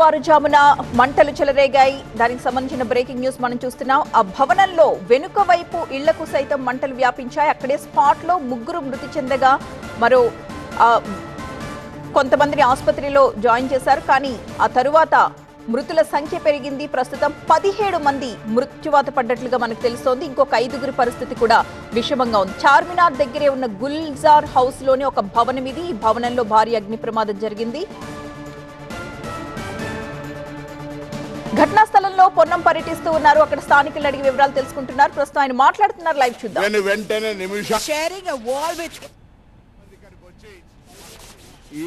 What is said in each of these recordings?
తెల్లవారుజామున మంటలు చెలరేగాయి. దానికి సంబంధించిన బ్రేకింగ్ న్యూస్ మనం చూస్తున్నాం. ఆ భవనంలో వెనుక వైపు ఇళ్ళకు సైతం మంటలు వ్యాపించాయి. అక్కడే స్పాట్లో ముగ్గురు మృతి చెందగా మరో కొంతమందిని ఆసుపత్రిలో జాయిన్ చేశారు. కానీ ఆ తరువాత మృతుల సంఖ్య పెరిగింది. ప్రస్తుతం పదిహేడు మంది మృత్యువాత పడ్డట్లుగా మనకు తెలుస్తోంది. ఇంకొక ఐదుగురి పరిస్థితి కూడా విషమంగా ఉంది. చార్మినార్ దగ్గరే ఉన్న గుల్జార్ హౌస్లోని ఒక భవనం ఇది. ఈ భవనంలో భారీ అగ్ని ప్రమాదం జరిగింది. ఘటనా స్థలంలో పొన్నం పర్యటిస్తూ ఉన్నారు. అక్కడ స్థానికులు అడిగి వివరాలు తెలుసుకుంటున్నారు. ప్రస్తుతం ఆయన మాట్లాడుతున్నారు. లైవ్ చూద్దాం. వెంటనే నిమిషం. Sharing a wall with ఈ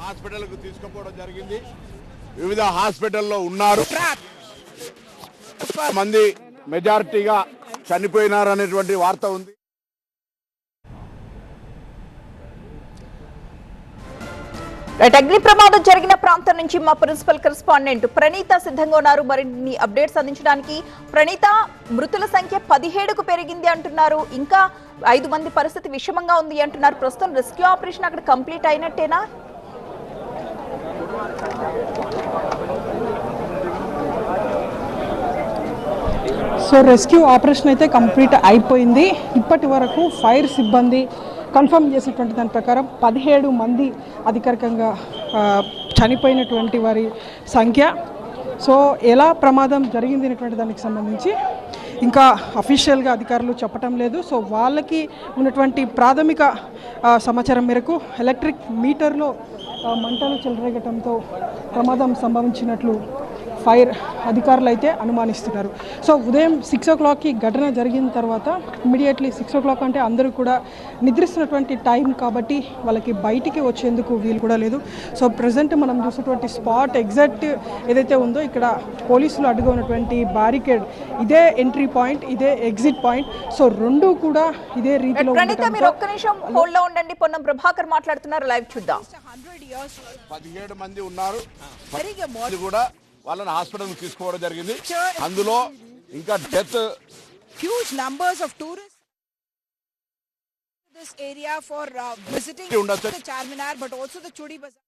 హాస్పిటల్కు తీసుకుపోవడం జరిగింది. వివిధ హాస్పిటల్లో ఉన్నారు. మంది మెజారిటీగా చనిపోయినారనేటువంటి వార్త ఉంది. అగ్ని ప్రమాదం జరిగిన ప్రాంతం నుంచి మా ప్రిన్సిపల్ కరెస్పాండెంట్ ప్రణీత సిద్ధంగా ఉన్నారు. మరిన్ని అప్డేట్స్ అందించడానికి ప్రణీత మృతుల సంఖ్య పదిహేడుకు పెరిగింది అంటున్నారు. ఇంకా ఐదు మంది పరిస్థితి విషమంగా ఉంది అంటున్నారు. ప్రస్తుతం రెస్క్యూ ఆపరేషన్ అక్కడ కంప్లీట్ అయినట్టేనా? సో రెస్క్యూ ఆపరేషన్ అయితే కంప్లీట్ అయిపోయింది. ఇప్పటి వరకు ఫైర్ సిబ్బంది కన్ఫర్మ్ చేసినటువంటి దాని ప్రకారం పదిహేడు మంది అధికారికంగా చనిపోయినటువంటి వారి సంఖ్య. సో ఎలా ప్రమాదం జరిగింది అనేటువంటి దానికి సంబంధించి ఇంకా అఫీషియల్గా అధికారులు చెప్పటం లేదు. సో వాళ్ళకి ఉన్నటువంటి ప్రాథమిక సమాచారం మేరకు ఎలక్ట్రిక్ మీటర్లో మంటలు చెలరేగటంతో ప్రమాదం సంభవించినట్లు ఫైర్ అధికారులు అయితే అనుమానిస్తున్నారు. సో ఉదయం సిక్స్ ఓ క్లాక్కి ఘటన జరిగిన తర్వాత ఇమీడియట్లీ సిక్స్ ఓ క్లాక్ అంటే అందరూ కూడా నిద్రిస్తున్నటువంటి టైం కాబట్టి వాళ్ళకి బయటికి వచ్చేందుకు వీలు కూడా లేదు. సో ప్రజెంట్ మనం చూసినటువంటి స్పాట్ ఎగ్జాక్ట్ ఏదైతే ఉందో ఇక్కడ పోలీసులు అడ్డుగా ఉన్నటువంటి బ్యారికేడ్ ఇదే ఎంట్రీ పాయింట్ ఇదే ఎగ్జిట్ పాయింట్. సో రెండు కూడా ఇదే రీతిలో మీరు ఒక్క నిమిషం హోల్డ్లో ఉండండి. పొన్నం ప్రభాకర్ మాట్లాడుతున్నారు. లైవ్ చూద్దాం. పదిహేడు మంది ఉన్నారు. కూడా వాళ్ళని హాస్పిటల్ తీసుకోవడం జరిగింది. అందులో ఇంకా death huge numbers of tourists this area for uh, visiting the Charminar, but also the Chudi Bazaar.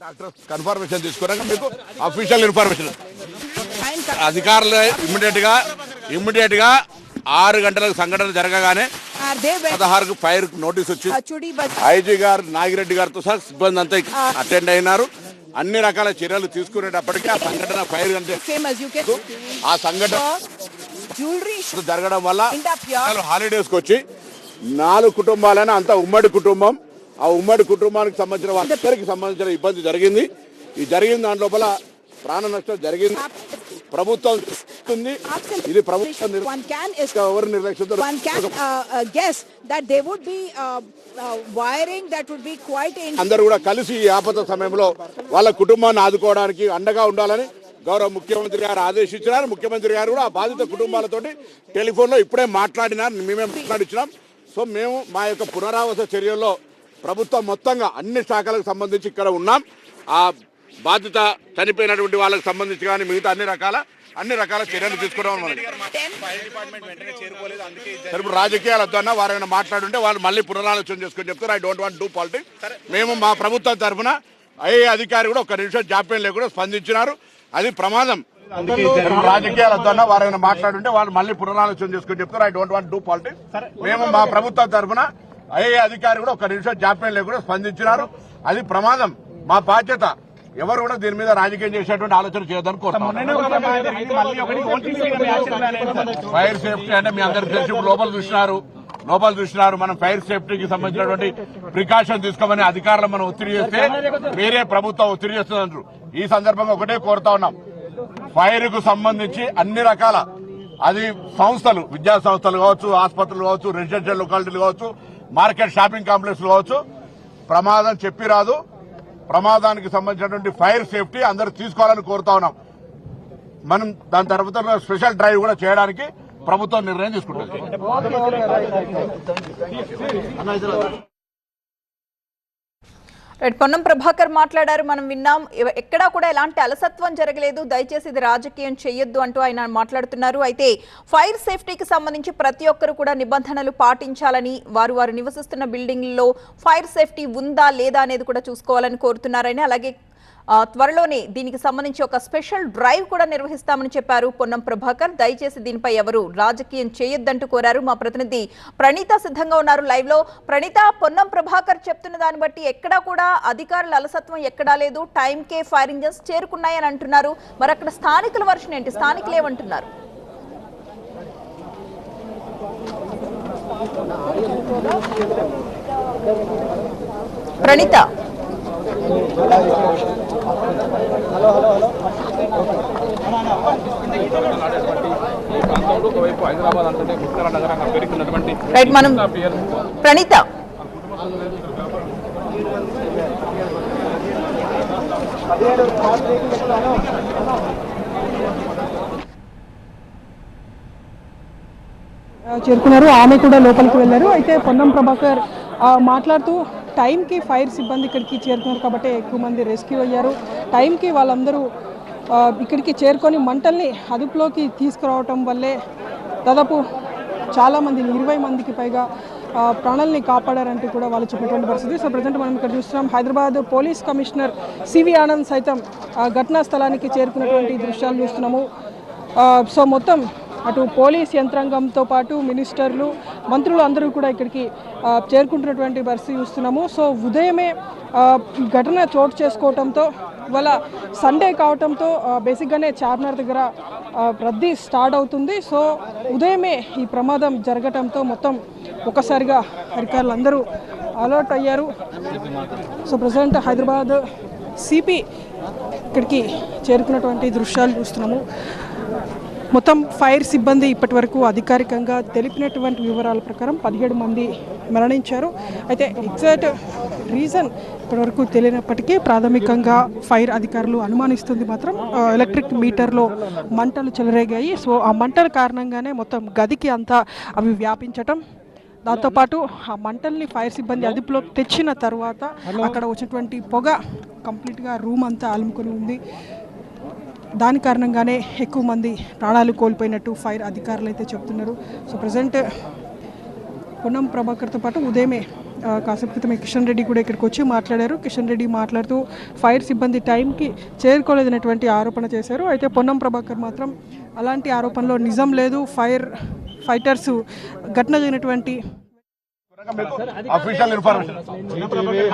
Doctor confirmation తీసుకున్నాక మీకు అఫీషియల్ ఇన్ఫర్మేషన్ అధికారులు ఇమ్మీడియట్గా ఇమ్మీడియట్గా ఆరు గంటలకు సంఘటన జరగగానే పదహారుకు ఫైర్ నోటీస్ వచ్చింది? ఐజీ గారు నాగిరెడ్డి గారితో సహా సిబ్బంది అంతా అటెండ్ అయినారు. అన్ని రకాల చర్యలు తీసుకునేటప్పటికీ ఆ సంఘటన ఫైర్ అంటే ఆ సంఘటన జరగడం వల్ల. హాలిడేస్ వచ్చి నాలుగు కుటుంబాలైనా అంతా ఉమ్మడి కుటుంబం. ఆ ఉమ్మడి కుటుంబానికి సంబంధించిన వాళ్ళందరికి సంబంధించిన ఇబ్బంది జరిగింది. ఈ జరిగిన దాని లోపల ప్రాణ నష్టం జరిగింది. ప్రభుత్వం చూస్తుంది. ఇది ప్రభుత్వం ఎవరి నిర్లక్ష్యంతో can uh, uh, uh, అందరూ కూడా కలిసి ఈ ఆపద సమయంలో వాళ్ళ కుటుంబాన్ని ఆదుకోవడానికి అండగా ఉండాలని గౌరవ ముఖ్యమంత్రి గారు ఆదేశించినారు. ముఖ్యమంత్రి గారు కూడా ఆ బాధిత కుటుంబాలతోటి టెలిఫోన్లో ఇప్పుడే మాట్లాడినారు. మేమే మాట్లాడించినాం సో మేము మా యొక్క పునరావాస చర్యల్లో ప్రభుత్వం మొత్తంగా అన్ని శాఖలకు సంబంధించి ఇక్కడ ఉన్నాం. ఆ బాధిత చనిపోయినటువంటి వాళ్ళకి సంబంధించి కానీ మిగతా అన్ని రకాల అన్ని రకాల చర్యలు సరే, ఇప్పుడు రాజకీయాలు వద్దన్నా వారైనా మాట్లాడుంటే వాళ్ళు మళ్ళీ పునరాలోచన చేసుకొని చెప్తారు I don't want do politics మేము మా ప్రభుత్వం తరఫున ఏ అధికారి కూడా ఒక నిమిషం జాప్యం లేకుండా స్పందించినారు. అది ప్రమాదం. రాజకీయాలు వద్దన్నా వారైనా మాట్లాడుంటే వాళ్ళు మళ్ళీ పునరాలోచన చేసుకొని చెప్తారు I don't want do politics మేము మా ప్రభుత్వం తరఫున ఏ అధికారి కూడా ఒక నిమిషం జాప్యం లేకుండా స్పందించినారు. అది ప్రమాదం. మా బాధ్యత. ఎవరు కూడా దీని మీద రాజకీయం చేసేటువంటి ఆలోచన చేయొద్దని కోరుతున్నాను ఫైర్ సేఫ్టీ అంటే మీ అందరికి తెలిసి. లోపల చూసినారు లోపల చూసినారు మనం ఫైర్ సేఫ్టీకి సంబంధించినటువంటి ప్రికాషన్ తీసుకోమని అధికారులు మనం ఒత్తిడి చేస్తే వేరే ప్రభుత్వం ఒత్తిడి చేస్తున్నారు ఈ సందర్భంగా ఒకటే కోరుతా ఉన్నాం. ఫైర్కు సంబంధించి అన్ని రకాల అది సంస్థలు విద్యా సంస్థలు కావచ్చు ఆసుపత్రులు కావచ్చు రెసిడెన్షియల్ లొకాలిటీలు కావచ్చు మార్కెట్ షాపింగ్ కాంప్లెక్స్ కావచ్చు ప్రమాదం చెప్పి రాదు. ప్రమాదానికి సంబంధించినటువంటి ఫైర్ సేఫ్టీ అందరూ తీసుకోవాలని కోరుతా ఉన్నాం. మనం దాని తర్వాత స్పెషల్ డ్రైవ్ కూడా చేయడానికి ప్రభుత్వం నిర్ణయం తీసుకుంటుంది. పొన్నం ప్రభాకర్ మాట్లాడారు. మనం విన్నాం ఎక్కడా కూడా ఎలాంటి అలసత్వం జరగలేదు. దయచేసి ఇది రాజకీయం చేయొద్దు అంటూ ఆయన మాట్లాడుతున్నారు. అయితే ఫైర్ సేఫ్టీకి సంబంధించి ప్రతి ఒక్కరు కూడా నిబంధనలు పాటించాలని వారు వారు నివసిస్తున్న బిల్డింగ్లలో ఫైర్ సేఫ్టీ ఉందా లేదా అనేది కూడా చూసుకోవాలని కోరుతున్నారని అలాగే త్వరలోనే దీనికి సంబంధించి ఒక స్పెషల్ డ్రైవ్ కూడా నిర్వహిస్తామని చెప్పారు పొన్నం ప్రభాకర్. దయచేసి దీనిపై ఎవరు రాజకీయం చేయొద్దంటూ కోరారు. మా ప్రతినిధి ప్రణీత సిద్ధంగా ఉన్నారు లైవ్లో ప్రణీత పొన్నం ప్రభాకర్ చెప్తున్న దాన్ని బట్టి ఎక్కడా కూడా అధికారుల అలసత్వం ఎక్కడా లేదు. టైంకే ఫైర్ ఇంజన్స్ చేరుకున్నాయని అంటున్నారు. మరి అక్కడ స్థానికుల వర్షన్ ఏంటి? స్థానికులు ఏమంటున్నారు? ప్రణీత. హలో ప్రాంతంలో ఒకవైపు హైదరాబాద్ అంటేనే నగరంగా రైట్ మనం ప్రణీత. చేరుకున్నారు. ఆమె కూడా లోపలికి వెళ్ళారు. అయితే పొన్నం ప్రభాకర్ ఆ, మాట్లాడుతూ టైంకి ఫైర్ సిబ్బంది ఇక్కడికి చేరుకున్నారు కాబట్టి ఎక్కువ మంది రెస్క్యూ అయ్యారు. టైంకి వాళ్ళందరూ ఇక్కడికి చేరుకొని మంటల్ని అదుపులోకి తీసుకురావటం వల్లే దాదాపు చాలామంది ఇరవై మందికి పైగా ప్రాణాలని కాపాడారంటూ కూడా వాళ్ళు చెప్పినటువంటి పరిస్థితి. సో ప్రజెంట్ మనం ఇక్కడ చూస్తున్నాం Hyderabad police commissioner CV Anand సైతం ఘటనా స్థలానికి చేరుకున్నటువంటి దృశ్యాలు చూస్తున్నాము. సో మొత్తం అటు పోలీస్ యంత్రాంగంతో పాటు మినిస్టర్లు మంత్రులు అందరూ కూడా ఇక్కడికి చేరుకుంటున్నటువంటి పరిస్థితి చూస్తున్నాము. సో ఉదయమే ఘటన చోటు చేసుకోవడంతో ఇవాళ సండే కావడంతో బేసిక్గానే చార్మినార్ దగ్గర రద్దీ స్టార్ట్ అవుతుంది. సో ఉదయమే ఈ ప్రమాదం జరగటంతో మొత్తం ఒకసారిగా అధికారులు అందరూ అలర్ట్ అయ్యారు. సో ప్రజెంట్ హైదరాబాద్ సిపి ఇక్కడికి చేరుకున్నటువంటి దృశ్యాలు చూస్తున్నాము. మొత్తం ఫైర్ సిబ్బంది ఇప్పటి వరకు అధికారికంగా తెలిపినటువంటి వివరాల ప్రకారం పదిహేడు మంది మరణించారు. అయితే ఎగ్జాక్ట్ రీజన్ ఇప్పటివరకు తెలియనప్పటికీ ప్రాథమికంగా ఫైర్ అధికారులు అనుమానిస్తుంది మాత్రం ఎలక్ట్రిక్ మీటర్లో మంటలు చెలరేగాయి. సో ఆ మంటల కారణంగానే మొత్తం గదికి అంతా అవి వ్యాపించటం దాంతోపాటు ఆ మంటల్ని ఫైర్ సిబ్బంది అదుపులోకి తెచ్చిన తర్వాత అక్కడ వచ్చినటువంటి పొగ కంప్లీట్గా రూమ్ అంతా అలుముకొని ఉంది. దాని కారణంగానే ఎక్కువ మంది ప్రాణాలు కోల్పోయినట్టు ఫైర్ అధికారులు అయితే చెప్తున్నారు సో ప్రజెంట్ పొన్నం ప్రభాకర్తో పాటు ఉదయమే కాసేపు క్రితమే కిషన్ రెడ్డి కూడా ఇక్కడికి వచ్చి మాట్లాడారు కిషన్ రెడ్డి మాట్లాడుతూ ఫైర్ సిబ్బంది టైంకి చేరుకోలేదనేటువంటి ఆరోపణ చేశారు అయితే పొన్నం ప్రభాకర్ మాత్రం అలాంటి ఆరోపణలో నిజం లేదు ఫైర్ ఫైటర్స్ ఘటన జరిగినటువంటి అఫీషియల్ ఇన్ఫర్మేషన్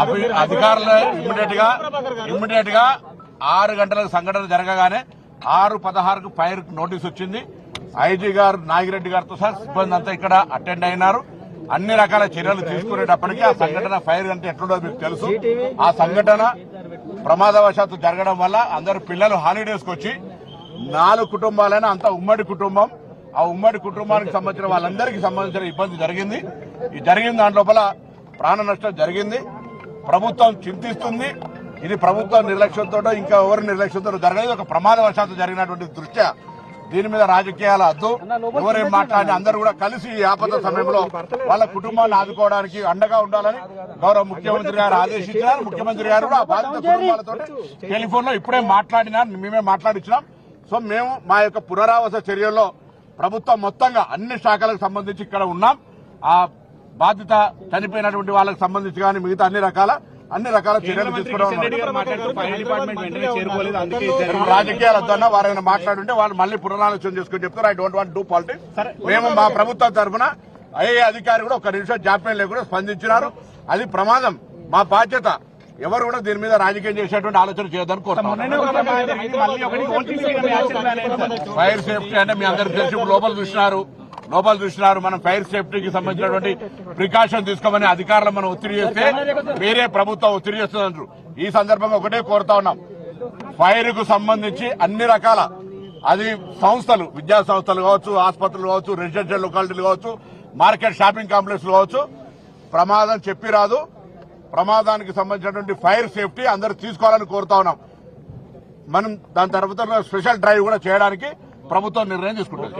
అఫీ- అధికారులు ఇమ్మీడియట్గా ఇమ్మీడియట్గా ఆరు గంటలకు సంఘటన జరగగానే ఆరు పదహారుకు ఫైర్ నోటీస్ వచ్చింది. ఐజీ గారు నాగిరెడ్డి గారితో సహా సిబ్బంది అంతా ఇక్కడ అటెండ్ అయినారు. అన్ని రకాల చర్యలు తీసుకునేటప్పటికీ ఆ సంఘటన ఫైర్ అంటే ఎట్లుండో మీకు తెలుసు. ఆ సంఘటన ప్రమాదవశాత్తు జరగడం వల్ల అందరు పిల్లలు హాలిడేస్కి వచ్చి నాలుగు కుటుంబాలైనా అంత ఉమ్మడి కుటుంబం. ఆ ఉమ్మడి కుటుంబానికి సంబంధించిన వాళ్ళందరికీ సంబంధించిన ఇబ్బంది జరిగింది. ఈ జరిగిన దాంట్లోపల ప్రాణ నష్టం జరిగింది. ప్రభుత్వం చింతిస్తుంది. ఇది ప్రభుత్వం నిర్లక్ష్యంతో ఇంకా ఎవరి నిర్లక్ష్యంతో జరగలేదు. ఒక ప్రమాదవశాత్తు జరిగినటువంటి దృష్ట్యా దీని మీద రాజకీయాల అద్దు. ఎవరేం మాట్లాడి అందరూ కూడా కలిసి ఈ ఆపద సమయంలో వాళ్ళ కుటుంబాన్ని ఆదుకోవడానికి అండగా ఉండాలని గౌరవ ముఖ్యమంత్రి గారు ఆదేశించారు ముఖ్యమంత్రి గారు కూడా బాధిత కుటుంబాలతో టెలిఫోన్లో ఇప్పుడే మాట్లాడినా మేమే మాట్లాడించినాం సో మేము మా యొక్క పునరావాస చర్యల్లో ప్రభుత్వం మొత్తంగా అన్ని శాఖలకు సంబంధించి ఇక్కడ ఉన్నాం. ఆ బాధిత చనిపోయినటువంటి వాళ్ళకి సంబంధించి కానీ మిగతా అన్ని రకాల అన్ని రకాల చర్యలు తీసుకోవడం రాజకీయాలు వద్దన్నా వారైనా మాట్లాడుంటే వాళ్ళు మళ్ళీ పునరాలోచన చేసుకుని చెప్తారు. I don't want do politics మేము మా ప్రభుత్వం తరఫున ఐఏ అధికారి కూడా ఒక నిమిషం జాప్యం లేకుండా స్పందించినారు. అది ప్రమాదం. మా బాధ్యత. ఎవరు కూడా దీని మీద రాజకీయం చేసేటువంటి ఆలోచన చేయొద్దని కోరుతున్నాను. ఫైర్ సేఫ్టీ అంటే మీ అందరికి తెలిసి. లోపల చూసినారు. లోపల చూసినారు మనం ఫైర్ సేఫ్టీకి సంబంధించినటువంటి ప్రికాషన్ తీసుకోమని అధికారులు మనం ఒత్తిడి చేస్తే వేరే ప్రభుత్వం ఒత్తిడి చేస్తున్నారు ఈ సందర్భంగా ఒకటే కోరుతా ఉన్నాం. ఫైర్కు సంబంధించి అన్ని రకాల అది సంస్థలు విద్యా సంస్థలు కావచ్చు ఆసుపత్రులు కావచ్చు రెసిడెన్షియల్ లొకాలిటీలు కావచ్చు మార్కెట్ షాపింగ్ కాంప్లెక్స్ కావచ్చు ప్రమాదం చెప్పి రాదు. ప్రమాదానికి సంబంధించినటువంటి ఫైర్ సేఫ్టీ అందరూ తీసుకోవాలని కోరుతా ఉన్నాం. మనం దాని తర్వాత స్పెషల్ డ్రైవ్ కూడా చేయడానికి ప్రభుత్వం నిర్ణయం తీసుకుంటుంది